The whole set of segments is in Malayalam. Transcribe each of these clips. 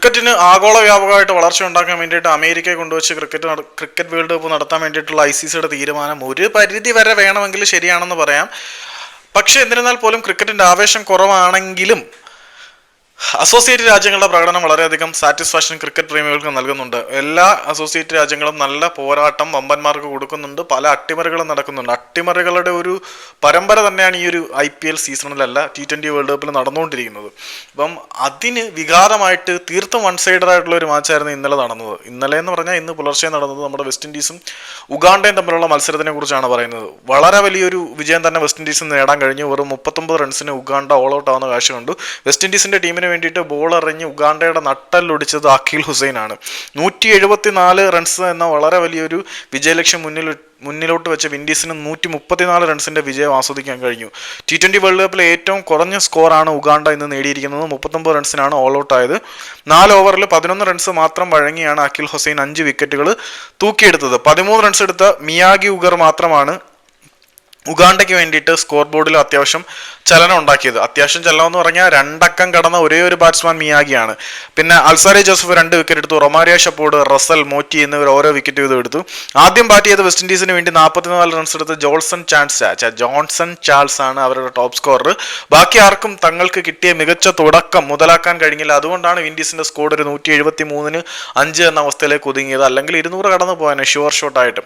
ക്രിക്കറ്റിന് ആഗോള വ്യാപകമായിട്ട് വളർച്ച ഉണ്ടാക്കാൻ വേണ്ടിയിട്ട് അമേരിക്കയെ കൊണ്ടുവച്ച് ക്രിക്കറ്റ് ക്രിക്കറ്റ് വേൾഡ് കപ്പ് നടത്താൻ വേണ്ടിയിട്ടുള്ള ഐ സി സിയുടെ തീരുമാനം ഒരു പരിധി വരെ വേണമെങ്കിൽ ശരിയാണെന്ന് പറയാം. പക്ഷേ എന്നിരുന്നാൽ പോലും ക്രിക്കറ്റിന്റെ ആവേശം കുറവാണെങ്കിലും അസോസിയേറ്റ് രാജ്യങ്ങളുടെ പ്രകടനം വളരെയധികം സാറ്റിസ്ഫാക്ഷൻ ക്രിക്കറ്റ് പ്രേമികൾക്ക് നൽകുന്നുണ്ട്. എല്ലാ അസോസിയേറ്റ് രാജ്യങ്ങളും നല്ല പോരാട്ടം വമ്പന്മാർക്ക് കൊടുക്കുന്നുണ്ട്. പല അട്ടിമറികളും നടക്കുന്നുണ്ട്. അട്ടിമറികളുടെ ഒരു പരമ്പര തന്നെയാണ് ഈ ഒരു ഐ പി എൽ സീസണിലല്ല ടി ട്വന്റി വേൾഡ് കപ്പിൽ നടന്നുകൊണ്ടിരിക്കുന്നത്. അപ്പം അതിന് വിഘാതമായിട്ട് തീർത്തും വൺ സൈഡഡ് ആയിട്ടുള്ള ഒരു മാച്ചായിരുന്നു ഇന്നലെ നടന്നത്. ഇന്നലെ എന്ന് പറഞ്ഞാൽ ഇന്ന് പുലർച്ചെ നടന്നത് നമ്മുടെ വെസ്റ്റ് ഇൻഡീസും ഉഗാണ്ടയും തമ്മിലുള്ള മത്സരത്തിനെ കുറിച്ചാണ് പറയുന്നത്. വളരെ വലിയൊരു വിജയം തന്നെ വെസ്റ്റ് ഇൻഡീസിന് നേടാൻ കഴിഞ്ഞു. വെറും മുപ്പത്തൊമ്പത് റൺസിന് ഉഗാണ്ട ഓൾ ഔട്ട് ആവുന്ന കാഴ്ച കണ്ടു വെസ്റ്റ് ഇൻഡീസിന്റെ ടീമിന് വേണ്ടിയിട്ട് ബോൾ എറിഞ്ഞ് ഉഗാണ്ടയുടെ നട്ടല്ലൊടിച്ചത് അഖിൽ ഹുസൈനാണ്. നൂറ്റി എഴുപത്തി നാല് റൺസ് എന്ന വളരെ വലിയൊരു വിജയലക്ഷ്യം മുന്നിൽ മുന്നിലോട്ട് വെച്ച വിൻഡീസിന് നൂറ്റി മുപ്പത്തിനാല് റൺസിന്റെ വിജയം ആസ്വദിക്കാൻ കഴിഞ്ഞു. ടി ട്വന്റി വേൾഡ് കപ്പിലെ ഏറ്റവും കുറഞ്ഞ സ്കോറാണ് ഉഗാണ്ട ഇന്ന് നേടിയിരിക്കുന്നത്. മുപ്പത്തൊമ്പത് റൺസിനാണ് ഓൾ ഔട്ട് ആയത്. നാല് ഓവറിൽ പതിനൊന്ന് റൺസ് മാത്രം വഴങ്ങിയാണ് അഖിൽ ഹുസൈൻ അഞ്ച് വിക്കറ്റുകൾ തൂക്കിയെടുത്തത്. പതിമൂന്ന് റൺസ് എടുത്ത മിയാഗി ഉഗർ മാത്രമാണ് ഉഗാണ്ടയ്ക്ക് വേണ്ടിയിട്ട് സ്കോർ ബോർഡിൽ അത്യാവശ്യം ചലനം ഉണ്ടാക്കിയത്. അത്യാവശ്യം ചലനം എന്ന് പറഞ്ഞാൽ രണ്ടക്കം കടന്ന ഒരേ ഒരു ബാറ്റ്സ്മാൻ മിയാഗിയാണ്. പിന്നെ അൽസാരി ജോസഫ് രണ്ട് വിക്കറ്റ് എടുത്തു. റൊമാരിയ ഷപ്പോർഡ് റസൽ മോറ്റി എന്നിവർ ഓരോ വിക്കറ്റ് വീതം എടുത്തു. ആദ്യം ബാറ്റ് ചെയ്ത വെസ്റ്റ് ഇൻഡീസിന് വേണ്ടി നാൽപ്പത്തിനാല് റൺസ് എടുത്ത് ജോൾസൺ ചാൻസ് ജോൺസൺ ചാൾസ് ആണ് അവരുടെ ടോപ്പ് സ്കോറർ ബാക്കി ആർക്കും തങ്ങൾക്ക് കിട്ടിയ മികച്ച തുടക്കം മുതലാക്കാൻ കഴിഞ്ഞില്ല. അതുകൊണ്ടാണ് വിൻഡീസിന്റെ സ്കോർ ഒരു നൂറ്റി എഴുപത്തി മൂന്നിന് അഞ്ച് എന്ന അവസ്ഥയിലേക്ക് ഒതുങ്ങിയത്. അല്ലെങ്കിൽ ഇരുന്നൂറ് കടന്നു പോകാൻ ഷുവർ ഷോട്ടായിട്ട്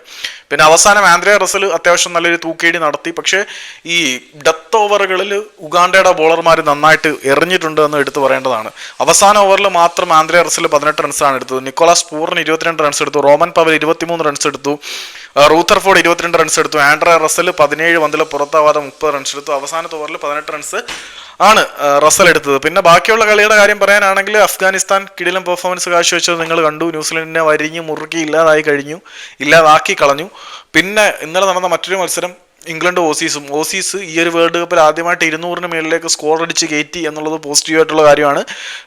പിന്നെ അവസാനം ആന്ധ്രയ റസൽ അത്യാവശ്യം നല്ലൊരു തൂക്കേടി നടത്തി. പക്ഷേ ഈ ഡെത്ത് ഓവറുകളിൽ ഉഗാണ്ടയുടെ ബോളർമാർ നന്നായിട്ട് എറിഞ്ഞിട്ടുണ്ട് എന്ന് എടുത്തു പറയേണ്ടതാണ്. അവസാന ഓവറിൽ മാത്രം ആന്ധ്ര റസിൽ പതിനെട്ട് റൺസാണ് എടുത്തത്. നിക്കോളാസ് പൂർണ ഇരുപത്തിരണ്ട് റൺസ് എടുത്തു. റോമൻ പവൽ ഇരുപത്തിമൂന്ന് റൺസ് എടുത്തു. റൂത്തർ റൂത്തർഫോർഡ് ഇരുപത്തിരണ്ട് റൺസ് എടുത്തു. ആൻഡ്ര റസൽ പതിനേഴ് പന്തിൽ പുറത്താവാതെ മുപ്പത് റൺസ് എടുത്തു. അവസാനത്തെ ഓവറിൽ പതിനെട്ട് റൺസ് ആണ് റസൽ എടുത്തത്. പിന്നെ ബാക്കിയുള്ള കളിയുടെ കാര്യം പറയാനാണെങ്കിൽ അഫ്ഗാനിസ്ഥാൻ കിടിലം പെർഫോമൻസ് കാഴ്ചവെച്ചത് നിങ്ങൾ കണ്ടു. ന്യൂസിലൻഡിനെ വരിഞ്ഞ് മുറുക്കി ഇല്ലാതായി കഴിഞ്ഞു. ഇല്ലാതാക്കി കളഞ്ഞു. പിന്നെ ഇന്നലെ നടന്ന മറ്റൊരു മത്സരം ഇംഗ്ലണ്ട് ഓസീസും. ഓസീസ് ഈ ഒരു വേൾഡ് കപ്പിൽ ആദ്യമായിട്ട് ഇരുന്നൂറിന് മേളിലേക്ക് സ്കോർ അടിച്ച് കയറ്റി എന്നുള്ളത് പോസിറ്റീവായിട്ടുള്ള കാര്യമാണ്.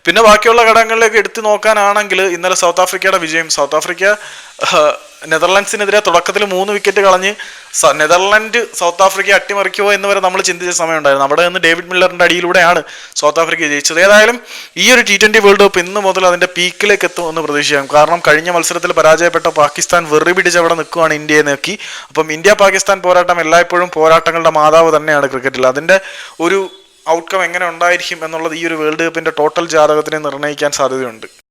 പിന്നെ ബാക്കിയുള്ള ഘടകങ്ങളിലേക്ക് എടുത്തു നോക്കാനാണെങ്കിൽ ഇന്നലെ സൗത്ത് ആഫ്രിക്കയുടെ വിജയം. സൗത്ത് ആഫ്രിക്ക നെതർലൻഡ്സിനെതിരെ തുടക്കത്തിൽ മൂന്ന് വിക്കറ്റ് കളഞ്ഞ് നെതർലാൻഡ് സൗത്ത് ആഫ്രിക്കയെ അട്ടിമറിക്കുമോ എന്ന് വരെ നമ്മൾ ചിന്തിച്ച സമയമുണ്ടായിരുന്നു. അവിടെ നിന്ന് ഡേവിഡ് മില്ലറിന്റെ അടിയിലൂടെയാണ് സൗത്ത് ആഫ്രിക്ക ജയിച്ചത്. ഏതായാലും ഈ ഒരു ടി ട്വന്റി വേൾഡ് കപ്പ് ഇന്ന് മുതൽ അതിന്റെ പീക്കിലേക്ക് എത്തും എന്ന് പ്രതീക്ഷിക്കാം. കാരണം കഴിഞ്ഞ മത്സരത്തിൽ പരാജയപ്പെട്ട പാകിസ്ഥാൻ വെറി പിടിച്ച് അവിടെ നിൽക്കുകയാണ് ഇന്ത്യയെ നോക്കി. അപ്പം ഇന്ത്യ പാകിസ്ഥാൻ പോരാട്ടം എല്ലായ്പ്പോഴും പോരാട്ടങ്ങളുടെ മാതാവ് തന്നെയാണ് ക്രിക്കറ്റിൽ. അതിന്റെ ഒരു ഔട്ട്കം എങ്ങനെ ഉണ്ടായിരിക്കും എന്നുള്ളത് ഈ ഒരു വേൾഡ് കപ്പിന്റെ ടോട്ടൽ ജാതകത്തിനെ നിർണയിക്കാൻ സാധ്യതയുണ്ട്.